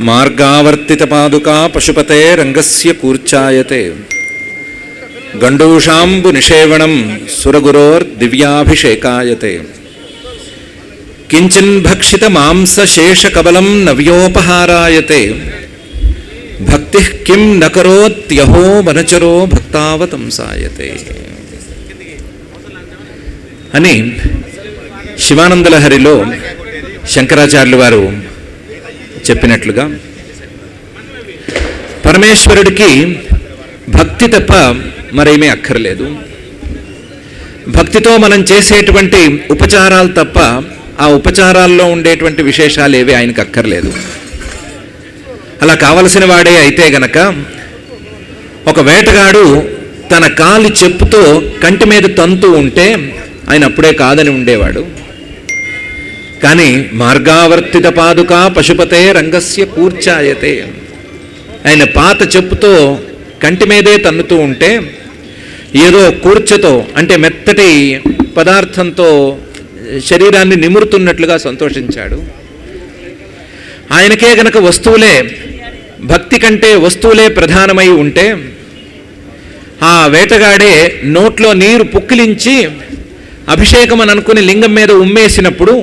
మార్గావర్తితపాదుకా పశుపతే రంగస్య కూర్చాయతే గండూషాంబు నిషేవణం సురగురోర్ దివ్యాభిషేకాయతే కించిన్ భక్షిత మాంసశేషకబలం నవ్యోపహారాయతే భక్తి కిం నకరోత్యహో వనచరో భక్తావతంసాయతే అని శివానందలహరిలో శంకరాచార్యులు వారు చెప్పినట్లుగా పరమేశ్వరుడికి భక్తి తప్ప మరేమీ అక్కర్లేదు. భక్తితో మనం చేసేటువంటి ఉపచారాలు తప్ప ఆ ఉపచారాల్లో ఉండేటువంటి విశేషాలు ఏవి ఆయనకు అక్కర్లేదు. అలా కావలసిన వాడే అయితే గనక ఒక వేటగాడు తన కాలి చెప్పుతో కంటి మీద తంతు ఉంటే ఆయన అప్పుడే కాదని ఉండేవాడు. కానీ మార్గావర్తిత పాదుక పశుపతే రంగస్య కూర్చాయతే ఆయన పాత చెప్పుతో కంటి మీదే తన్నుతూ ఉంటే ఏదో కూర్చతో అంటే మెత్తటి పదార్థంతో శరీరాన్ని నిమురుతున్నట్లుగా సంతోషించాడు. ఆయనకే గనక వస్తువులే భక్తి కంటే వస్తువులే ప్రధానమై ఉంటే ఆ వేటగాడే నోట్లో నీరు పుక్కిలించి అభిషేకం అని అనుకుని లింగం మీద ఉమ్మేసినప్పుడు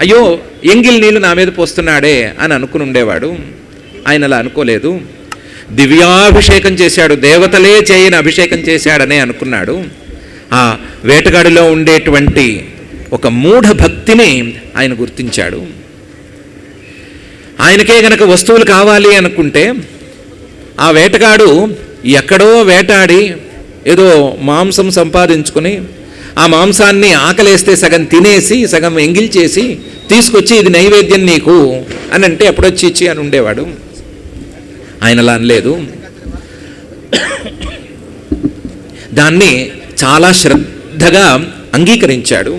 అయ్యో ఎంగిల్ నీళ్ళు నా మీద పోస్తున్నాడే అని అనుకుని ఉండేవాడు. ఆయన అలా అనుకోలేదు. దివ్యాభిషేకం చేశాడు దేవతలే చేయని అభిషేకం చేశాడనే అనుకున్నాడు. ఆ వేటగాడిలో ఉండేటువంటి ఒక మూఢ భక్తిని ఆయన గుర్తించాడు. ఆయనకే గనక వస్తువులు కావాలి అనుకుంటే ఆ వేటగాడు ఎక్కడో వేటాడి ఏదో మాంసం సంపాదించుకుని ఆ మాంసాన్ని ఆకలేస్తే సగం తినేసి సగం ఎంగిల్ చేసి తీసుకొచ్చి ఇది నైవేద్యం నీకు అని అంటే ఎప్పుడొచ్చి ఇచ్చి అని ఉండేవాడు. ఆయనలా అనలేదు. దాన్ని చాలా శ్రద్ధగా అంగీకరించాడు.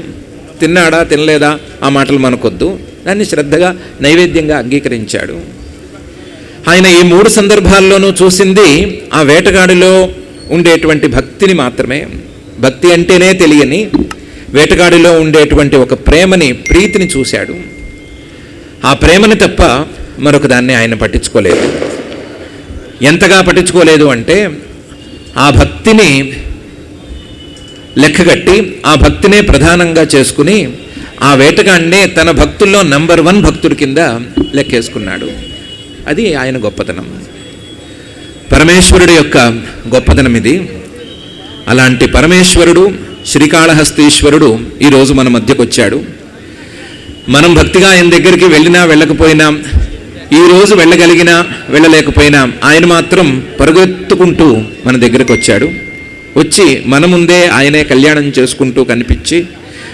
తిన్నాడా తినలేదా ఆ మాటలు మనకొద్దు. దాన్ని శ్రద్ధగా నైవేద్యంగా అంగీకరించాడు. ఆయన ఈ మూడు సందర్భాల్లోనూ చూసింది ఆ వేటగాడిలో ఉండేటువంటి భక్తిని మాత్రమే. భక్తి అంటేనే తెలియని వేటగాడిలో ఉండేటువంటి ఒక ప్రేమని ప్రీతిని చూశాడు. ఆ ప్రేమని తప్ప మరొక దాన్ని ఆయన పట్టించుకోలేదు. ఎంతగా పట్టించుకోలేదు అంటే ఆ భక్తిని లెక్కగట్టి ఆ భక్తినే ప్రధానంగా చేసుకుని ఆ వేటగాడినే తన భక్తుల్లో నంబర్ వన్ భక్తుడి కింద లెక్కేసుకున్నాడు. అది ఆయన గొప్పతనం. పరమేశ్వరుడి యొక్క గొప్పతనం ఇది. అలాంటి పరమేశ్వరుడు శ్రీకాళహస్తీశ్వరుడు ఈరోజు మన మధ్యకు వచ్చాడు మనం భక్తిగా ఆయన దగ్గరికి వెళ్ళినా వెళ్ళకపోయినా ఈ రోజు వెళ్ళగలిగినా వెళ్ళలేకపోయినా ఆయన మాత్రం పరుగెత్తుకుంటూ మన దగ్గరకు వచ్చాడు వచ్చి మన ముందే ఆయనే కళ్యాణం చేసుకుంటూ కనిపించి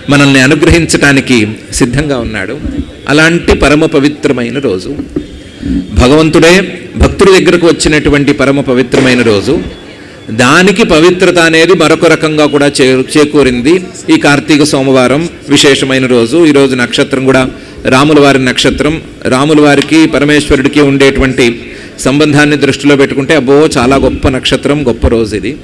మనల్ని అనుగ్రహించటానికి సిద్ధంగా ఉన్నాడు. అలాంటి పరమ పవిత్రమైన రోజు. భగవంతుడే భక్తుడి దగ్గరకు వచ్చినటువంటి పరమ పవిత్రమైన రోజు. దానికి పవిత్రత అనేది మరొక రకంగా కూడా చే చేకూరింది ఈ కార్తీక సోమవారం విశేషమైన రోజు. ఈరోజు నక్షత్రం కూడా రాముల వారి నక్షత్రం. రాముల వారికి పరమేశ్వరుడికి ఉండేటువంటి సంబంధాన్ని దృష్టిలో పెట్టుకుంటే అబ్బో చాలా గొప్ప నక్షత్రం గొప్ప రోజు ఇది.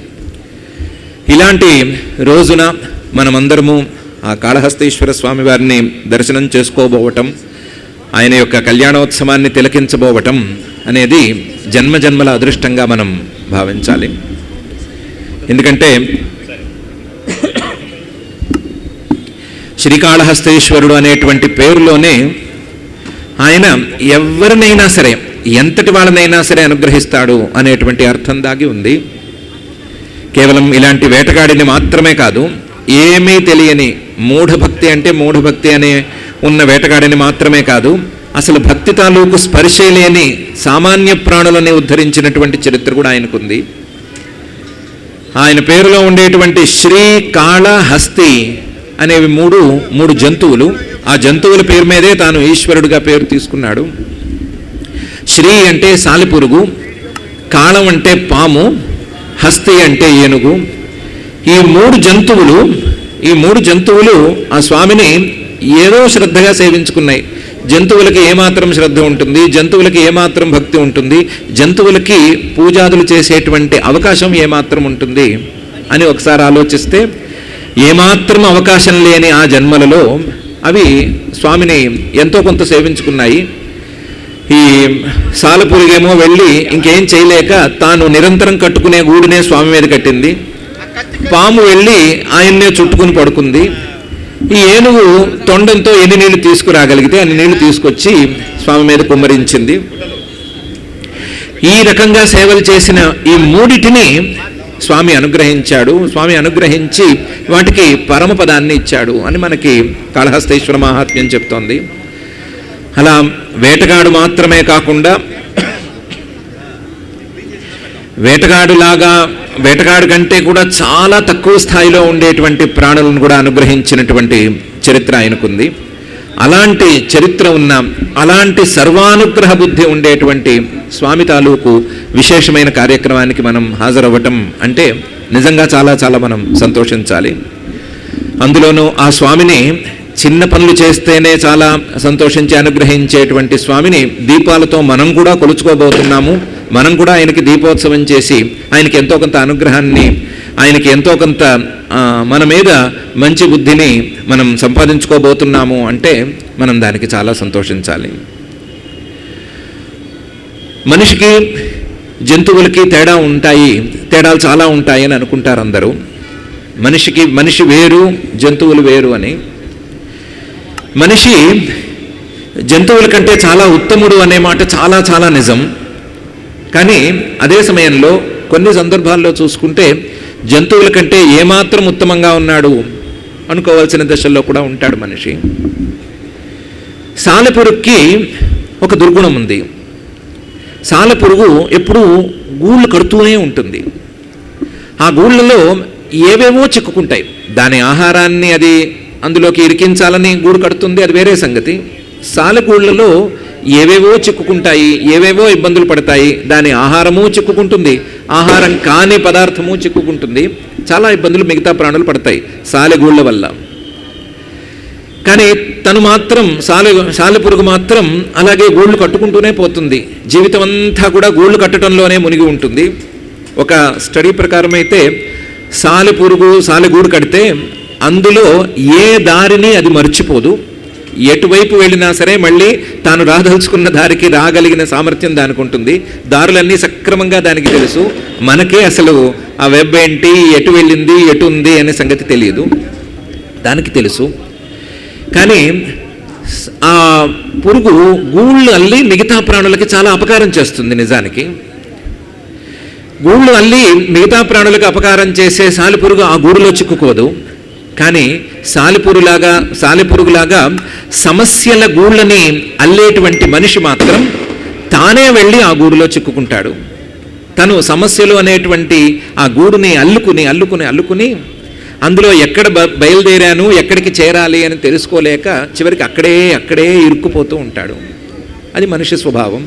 ఇలాంటి రోజున మనమందరము ఆ కాళహస్తీశ్వర స్వామి వారిని దర్శనం చేసుకోబోవటం ఆయన యొక్క కళ్యాణోత్సవాన్ని తిలకించబోవటం అనేది జన్మ జన్మల అదృష్టంగా మనం భావించాలి. ఎందుకంటే శ్రీకాళహస్తేశ్వరుడు అనేటువంటి పేరులోనే ఆయన ఎవరినైనా సరే ఎంతటి వాళ్ళనైనా సరే అనుగ్రహిస్తాడు అనేటువంటి అర్థం దాగి ఉంది. కేవలం ఇలాంటి వేటగాడిని మాత్రమే కాదు ఏమీ తెలియని మూఢభక్తి అంటే మూఢభక్తి అనే ఉన్న వేటగాడిని మాత్రమే కాదు అసలు భక్తి తాలూకు స్పర్శే లేని సామాన్య ప్రాణులని ఉద్ధరించినటువంటి చరిత్ర కూడా ఆయనకుంది. ఆయన పేరులో ఉండేటువంటి శ్రీ కాళ హస్తి అనేవి మూడు మూడు జంతువులు. ఆ జంతువుల పేరు మీదే తాను ఈశ్వరుడిగా పేరు తీసుకున్నాడు. శ్రీ అంటే సాలిపురుగు కాళం అంటే పాము హస్తి అంటే ఏనుగు. ఈ మూడు జంతువులు ఈ మూడు జంతువులు ఆ స్వామిని ఏదో శ్రద్ధగా సేవించుకున్నాయి. జంతువులకి ఏమాత్రం శ్రద్ధ ఉంటుంది జంతువులకి ఏమాత్రం భక్తి ఉంటుంది జంతువులకి పూజాదులు చేసేటువంటి అవకాశం ఏమాత్రం ఉంటుంది అని ఒకసారి ఆలోచిస్తే ఏమాత్రం అవకాశం లేని ఆ జన్మలలో అవి స్వామిని ఎంతో కొంత సేవించుకున్నాయి. ఈ సాలపురిగేమో వెళ్ళి ఇంకేం చేయలేక తాను నిరంతరం కట్టుకునే గూడునే స్వామి మీద కట్టింది. పాము వెళ్ళి ఆయన్నే చుట్టుకుని పడుకుంది. ఈ ఏనుగు తొండంతో ఎన్ని నీళ్ళు తీసుకురాగలిగితే అన్ని నీళ్ళు తీసుకొచ్చి స్వామి మీద కుమ్మరించింది. ఈ రకంగా సేవలు చేసిన ఈ మూడిటిని స్వామి అనుగ్రహించాడు. స్వామి అనుగ్రహించి వాటికి పరమపదాన్ని ఇచ్చాడు అని మనకి కాళహస్తేశ్వర మహాత్మ్యం చెప్తోంది. అలా వేటగాడు మాత్రమే కాకుండా వేటగాడులాగా వేటగాడు కంటే కూడా చాలా తక్కువ స్థాయిలో ఉండేటువంటి ప్రాణులను కూడా అనుగ్రహించినటువంటి చరిత్ర ఆయనకుంది. అలాంటి చరిత్ర ఉన్న అలాంటి సర్వానుగ్రహ బుద్ధి ఉండేటువంటి స్వామి తాలూకు విశేషమైన కార్యక్రమానికి మనం హాజరవ్వటం అంటే నిజంగా చాలా చాలా మనం సంతోషించాలి. అందులోనూ ఆ స్వామిని చిన్న పనులు చేస్తేనే చాలా సంతోషించి అనుగ్రహించేటువంటి స్వామిని దీపాలతో మనం కూడా కొలుచుకోబోతున్నాము. మనం కూడా ఆయనకి దీపోత్సవం చేసి ఆయనకి ఎంతో కొంత అనుగ్రహాన్ని ఆయనకి ఎంతో కొంత మన మీద మంచి బుద్ధిని మనం సంపాదించుకోబోతున్నాము అంటే మనం దానికి చాలా సంతోషించాలి. మనిషికి జంతువులకి తేడా ఉంటాయి తేడాలు చాలా ఉంటాయి అని అనుకుంటారు అందరూ. మనిషికి మనిషి వేరు జంతువులు వేరు అని. మనిషి జంతువుల కంటే చాలా ఉత్తముడు అనే మాట చాలా చాలా నిజం. కానీ అదే సమయంలో కొన్ని సందర్భాల్లో చూసుకుంటే జంతువుల కంటే ఏమాత్రం ఉత్తమంగా ఉన్నాడు అనుకోవాల్సిన దశల్లో కూడా ఉంటాడు మనిషి. సాలెపురుగుకి ఒక దుర్గుణం ఉంది. సాలెపురుగు ఎప్పుడూ గూళ్ళు కడుతూనే ఉంటుంది. ఆ గూళ్ళలో ఏవేవో చిక్కుకుంటాయి. దాని ఆహారాన్ని అది అందులోకి ఇరికించాలని గూడు కడుతుంది అది వేరే సంగతి. సాలెగూళ్ళలో ఏవేవో చిక్కుకుంటాయి ఏవేవో ఇబ్బందులు పడతాయి దాని ఆహారము చిక్కుకుంటుంది ఆహారం కాని పదార్థము చిక్కుకుంటుంది చాలా ఇబ్బందులు మిగతా ప్రాణులు పడతాయి సాలెగూళ్ళ వల్ల. కానీ తను మాత్రం సాలె సాలెపురుగు మాత్రం అలాగే గూళ్ళు కట్టుకుంటూనే పోతుంది. జీవితం అంతా కూడా గూళ్ళు కట్టడంలోనే మునిగి ఉంటుంది. ఒక స్టడీ ప్రకారం అయితే సాలెపురుగు సాలెగూడు కడితే అందులో ఏ దారిని అది మర్చిపోదు. ఎటువైపు వెళ్ళినా సరే మళ్ళీ తాను రాదలుచుకున్న దారికి రాగలిగిన సామర్థ్యం దానికి ఉంటుంది. దారులన్నీ సక్రమంగా దానికి తెలుసు. మనకే అసలు ఆ వెబ్ ఏంటి ఎటు వెళ్ళింది ఎటు ఉంది అనే సంగతి తెలియదు. దానికి తెలుసు. కానీ ఆ పురుగు గూళ్ళు అల్లి మిగతా ప్రాణులకి చాలా అపకారం చేస్తుంది నిజానికి. గూళ్ళు అల్లి మిగతా ప్రాణులకు అపకారం చేసే సాలి పురుగు ఆ గూడులో చిక్కుకోదు. కానీ సాలిపురులాగా సాలిపురుగులాగా సమస్యల గూళ్ళని అల్లేటువంటి మనిషి మాత్రం తానే వెళ్ళి ఆ గూడులో చిక్కుకుంటాడు. తను సమస్యలు అనేటువంటి ఆ గూడుని అల్లుకుని అల్లుకుని అల్లుకుని అందులో ఎక్కడ బ బయలుదేరాను ఎక్కడికి చేరాలి అని తెలుసుకోలేక చివరికి అక్కడే అక్కడే ఇరుక్కుపోతూ ఉంటాడు. అది మనిషి స్వభావం.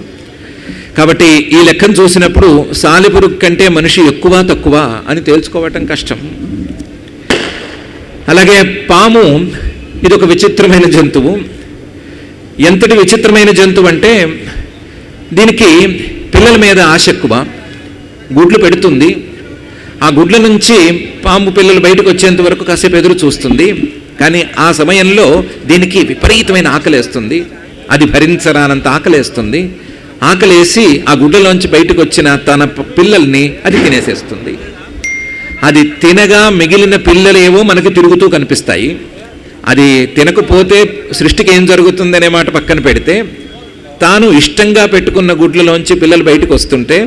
కాబట్టి ఈ లెక్కను చూసినప్పుడు సాలిపురుగు కంటే మనిషి ఎక్కువ తక్కువ అని తేల్చుకోవటం కష్టం. అలాగే పాము ఇది ఒక విచిత్రమైన జంతువు. ఎంతటి విచిత్రమైన జంతువు అంటే దీనికి పిల్లల మీద ఆశ ఎక్కువ. గుడ్లు పెడుతుంది. ఆ గుడ్ల నుంచి పాము పిల్లలు బయటకు వచ్చేంత వరకు కాసేపు ఎదురు చూస్తుంది. కానీ ఆ సమయంలో దీనికి విపరీతమైన ఆకలేస్తుంది. అది భరించరానంత ఆకలేస్తుంది. ఆకలేసి ఆ గుడ్డలోంచి బయటకు వచ్చిన తన పిల్లల్ని అది తినేసేస్తుంది. అది తినగా మిగిలిన పిల్లలేవో మనకి తిరుగుతూ కనిపిస్తాయి. అది తినకపోతే సృష్టికి ఏం జరుగుతుందనే మాట పక్కన పెడితే తాను ఇష్టంగా పెట్టుకున్న గుడ్లలోంచి పిల్లలు బయటకు వస్తుంటే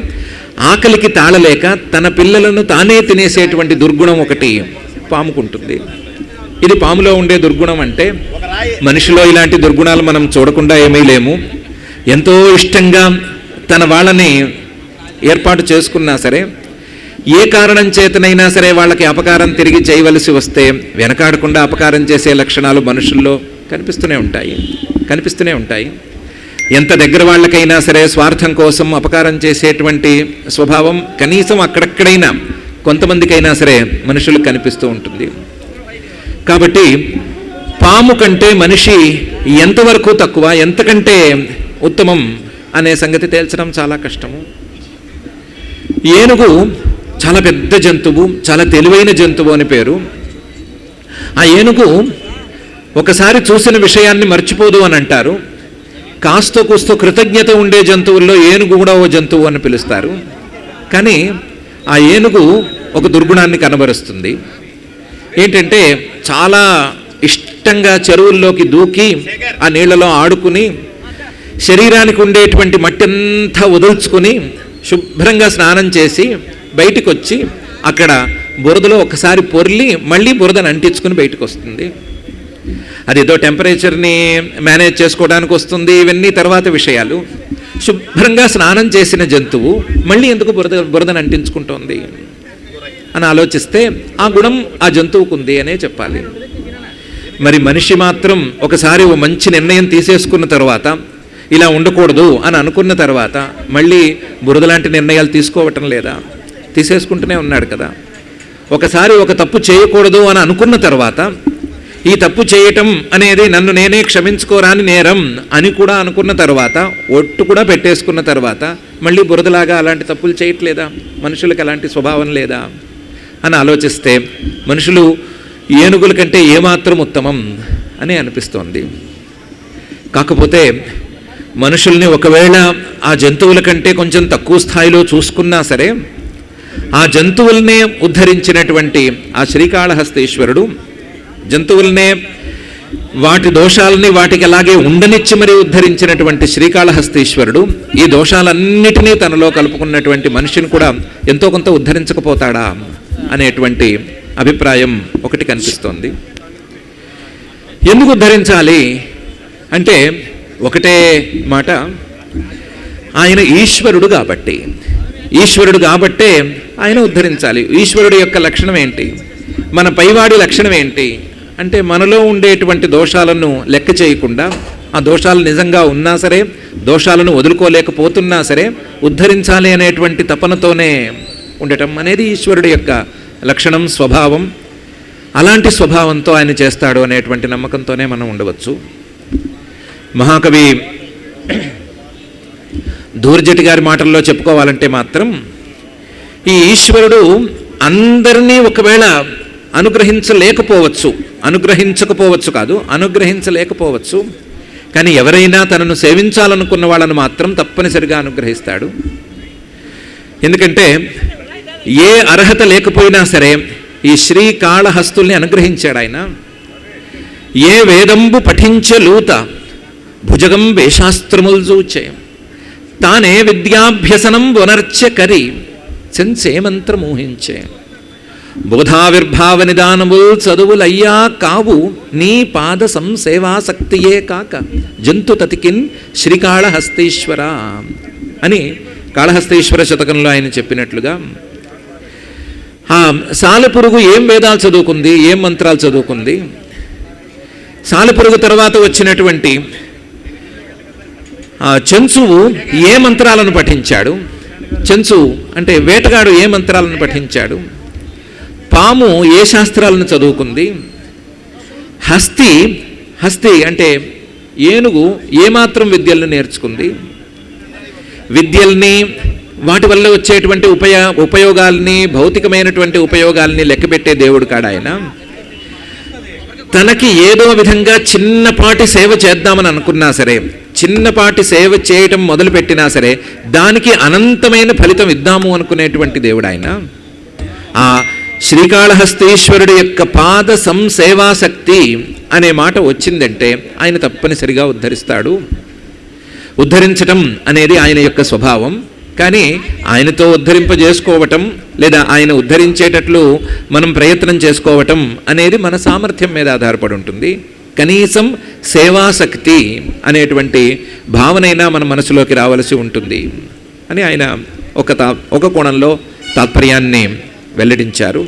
ఆకలికి తాళలేక తన పిల్లలను తానే తినేసేటువంటి దుర్గుణం ఒకటి పాముకుంటుంది. ఇది పాములో ఉండే దుర్గుణం అంటే మనిషిలో ఇలాంటి దుర్గుణాలు మనం చూడకుండా ఏమీ లేము. ఎంతో ఇష్టంగా తన వాళ్ళని ఏర్పాటు చేసుకున్నా సరే ఏ కారణం చేతనైనా సరే వాళ్ళకి అపకారం తిరిగి చేయవలసి వస్తే వెనకాడకుండా అపకారం చేసే లక్షణాలు మనుషుల్లో కనిపిస్తూనే ఉంటాయి కనిపిస్తూనే ఉంటాయి. ఎంత దగ్గర వాళ్ళకైనా సరే స్వార్థం కోసం అపకారం చేసేటువంటి స్వభావం కనీసం అక్కడక్కడైనా కొంతమందికైనా సరే మనుషులకు కనిపిస్తూ ఉంటుంది. కాబట్టి పాము కంటే మనిషి ఎంతవరకు తక్కువ ఎంతకంటే ఉత్తమం అనే సంగతి తేల్చడం చాలా కష్టము. ఏనుగు చాలా పెద్ద జంతువు చాలా తెలివైన జంతువు అని పేరు. ఆ ఏనుగు ఒకసారి చూసిన విషయాన్ని మర్చిపోదు అని అంటారు. కాస్తో కూస్తో కృతజ్ఞత ఉండే జంతువుల్లో ఏనుగు కూడా ఓ జంతువు అని పిలుస్తారు. కానీ ఆ ఏనుగు ఒక దుర్గుణాన్ని కనబరుస్తుంది. ఏంటంటే చాలా ఇష్టంగా చెరువుల్లోకి దూకి ఆ నీళ్ళలో ఆడుకుని శరీరానికి ఉండేటువంటి మట్టి అంతా వదుల్చుకుని శుభ్రంగా స్నానం చేసి బయటకు వచ్చి అక్కడ బురదలో ఒకసారి పొర్లి మళ్ళీ బురదను అంటించుకుని బయటకు వస్తుంది అది ఏదో టెంపరేచర్ని మేనేజ్ చేసుకోవడానికి వస్తుంది ఇవన్నీ తర్వాత విషయాలు. శుభ్రంగా స్నానం చేసిన జంతువు మళ్ళీ ఎందుకు బురద బురదను అంటించుకుంటోంది అని ఆలోచిస్తే ఆ గుణం ఆ జంతువుకు ఉంది అనే చెప్పాలి. మరి మనిషి మాత్రం ఒకసారి ఓ మంచి నిర్ణయం తీసేసుకున్న తర్వాత ఇలా ఉండకూడదు అని అనుకున్న తర్వాత మళ్ళీ బురద లాంటి నిర్ణయాలు తీసుకోవటం లేదా? తీసేసుకుంటూనే ఉన్నాడు కదా. ఒకసారి ఒక తప్పు చేయకూడదు అని అనుకున్న తర్వాత ఈ తప్పు చేయటం అనేది నన్ను నేనే క్షమించుకోరాని నేరం అని కూడా అనుకున్న తర్వాత ఒట్టు కూడా పెట్టేసుకున్న తర్వాత మళ్ళీ బురదలాగా అలాంటి తప్పులు చేయట్లేదా? మనుషులకు అలాంటి స్వభావం లేదా? అని ఆలోచిస్తే మనుషులు ఏనుగుల కంటే ఏమాత్రం ఉత్తమం అని అనిపిస్తోంది. కాకపోతే మనుషుల్ని ఒకవేళ ఆ జంతువుల కంటే కొంచెం తక్కువ స్థాయిలో చూసుకున్నా సరే ఆ జంతువుల్నే ఉద్ధరించినటువంటి ఆ శ్రీకాళహస్తీశ్వరుడు జంతువుల్నే వాటి దోషాలని వాటికి అలాగే ఉండనిచ్చి మరి ఉద్ధరించినటువంటి శ్రీకాళహస్తీశ్వరుడు ఈ దోషాలన్నిటినీ తనలో కలుపుకున్నటువంటి మనిషిని కూడా ఎంతో కొంత ఉద్ధరించకపోతాడా అనేటువంటి అభిప్రాయం ఒకటి కనిపిస్తోంది. ఎందుకు ఉద్ధరించాలి? అంటే ఒకటే మాట ఆయన ఈశ్వరుడు కాబట్టి. ఈశ్వరుడు కాబట్టే ఆయన ఉద్ధరించాలి. ఈశ్వరుడు యొక్క లక్షణం ఏంటి? మన పైవాడి లక్షణం ఏంటి? అంటే మనలో ఉండేటువంటి దోషాలను లెక్క చేయకుండా ఆ దోషాలు నిజంగా ఉన్నా సరే దోషాలను వదులుకోలేకపోతున్నా సరే ఉద్ధరించాలి అనేటువంటి తపనతోనే ఉండటం అనేది ఈశ్వరుడి యొక్క లక్షణం స్వభావం. అలాంటి స్వభావంతో ఆయన చేస్తాడు అనేటువంటి నమ్మకంతోనే మనం ఉండవచ్చు. మహాకవి ధూర్జటి గారి మాటల్లో చెప్పుకోవాలంటే మాత్రం ఈ ఈశ్వరుడు అందరినీ ఒకవేళ అనుగ్రహించలేకపోవచ్చు అనుగ్రహించకపోవచ్చు కాదు అనుగ్రహించలేకపోవచ్చు. కానీ ఎవరైనా తనను సేవించాలనుకున్న వాళ్ళను మాత్రం తప్పనిసరిగా అనుగ్రహిస్తాడు. ఎందుకంటే ఏ అర్హత లేకపోయినా సరే ఈ శ్రీకాళహస్తుల్ని అనుగ్రహించాడు ఆయన. ఏ వేదంబు పఠించలూత భుజగం వేషాస్త్రములు చూచే తానే విద్యాభ్యసనం వనర్చ కరి. చెంచే మంత్రమోహించే బోధావిర్భావ నిదానముల్ చదువులయ్యా కావు నీ పాద సంసేవాసక్తియే కాక జంతు తతికిన్ శ్రీకాళహస్తీశ్వర అని కాళహస్తీశ్వర శతకంలో ఆయన చెప్పినట్లుగా ఆ సాలెపురుగు ఏం వేదాలు చదువుకుంది ఏం మంత్రాలు చదువుకుంది? సాలెపురుగు తర్వాత వచ్చినటువంటి చెంచువు ఏ మంత్రాలను పఠించాడు? చెంచు అంటే వేటగాడు ఏ మంత్రాలను పఠించాడు? పాము ఏ శాస్త్రాలను చదువుకుంది? హస్తి హస్తి అంటే ఏనుగు ఏమాత్రం విద్యలను నేర్చుకుంది? విద్యల్ని వాటి వల్ల వచ్చేటువంటి ఉపయ ఉపయోగాల్ని భౌతికమైనటువంటి ఉపయోగాల్ని లెక్కబెట్టే దేవుడు కాడాయన తనకి ఏదో విధంగా చిన్నపాటి సేవ చేద్దామని అనుకున్నా సరే చిన్నపాటి సేవ చేయటం మొదలుపెట్టినా సరే దానికి అనంతమైన ఫలితం ఇద్దాము అనుకునేటువంటి దేవుడు ఆయన ఆ శ్రీకాళహస్తీశ్వరుడు యొక్క పాద సంసేవాశక్తి అనే మాట వచ్చిందంటే ఆయన తప్పనిసరిగా ఉద్ధరిస్తాడు. ఉద్ధరించటం అనేది ఆయన యొక్క స్వభావం. కానీ ఆయనతో ఉద్ధరింపజేసుకోవటం లేదా ఆయన ఉద్ధరించేటట్లు మనం ప్రయత్నం చేసుకోవటం అనేది మన సామర్థ్యం మీద ఆధారపడి ఉంటుంది. కనీసం సేవాశక్తి అనేటువంటి భావనైనా మన మనసులోకి రావలసి ఉంటుంది అని ఆయన ఒక తా ఒక కోణంలో తాత్పర్యాన్ని వెల్లడించారు.